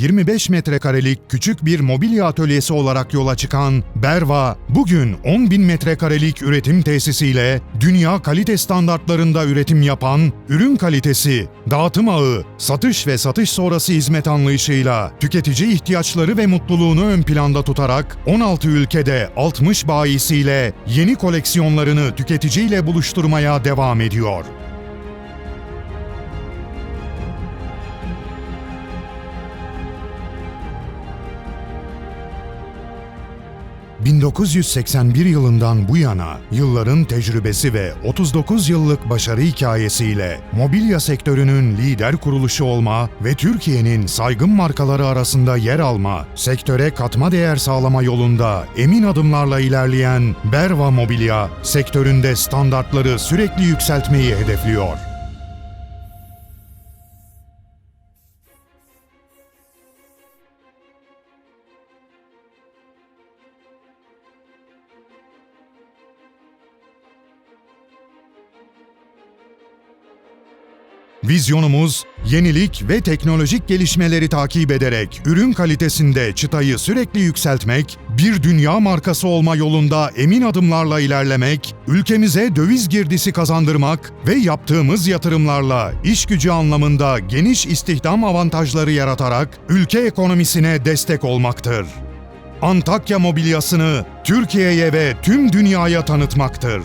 25 metrekarelik küçük bir mobilya atölyesi olarak yola çıkan Berva, bugün 10 bin metrekarelik üretim tesisiyle dünya kalite standartlarında üretim yapan, ürün kalitesi, dağıtım ağı, satış ve satış sonrası hizmet anlayışıyla tüketici ihtiyaçları ve mutluluğunu ön planda tutarak 16 ülkede 60 bayisiyle yeni koleksiyonlarını tüketiciyle buluşturmaya devam ediyor. ...1981 yılından bu yana yılların tecrübesi ve 39 yıllık başarı hikayesiyle mobilya sektörünün lider kuruluşu olma ve Türkiye'nin saygın markaları arasında yer alma, sektöre katma değer sağlama yolunda emin adımlarla ilerleyen Berva Mobilya, sektöründe standartları sürekli yükseltmeyi hedefliyor. Vizyonumuz, yenilik ve teknolojik gelişmeleri takip ederek ürün kalitesinde çıtayı sürekli yükseltmek, bir dünya markası olma yolunda emin adımlarla ilerlemek, ülkemize döviz girdisi kazandırmak ve yaptığımız yatırımlarla iş gücü anlamında geniş istihdam avantajları yaratarak ülke ekonomisine destek olmaktır. Antakya mobilyasını Türkiye'ye ve tüm dünyaya tanıtmaktır.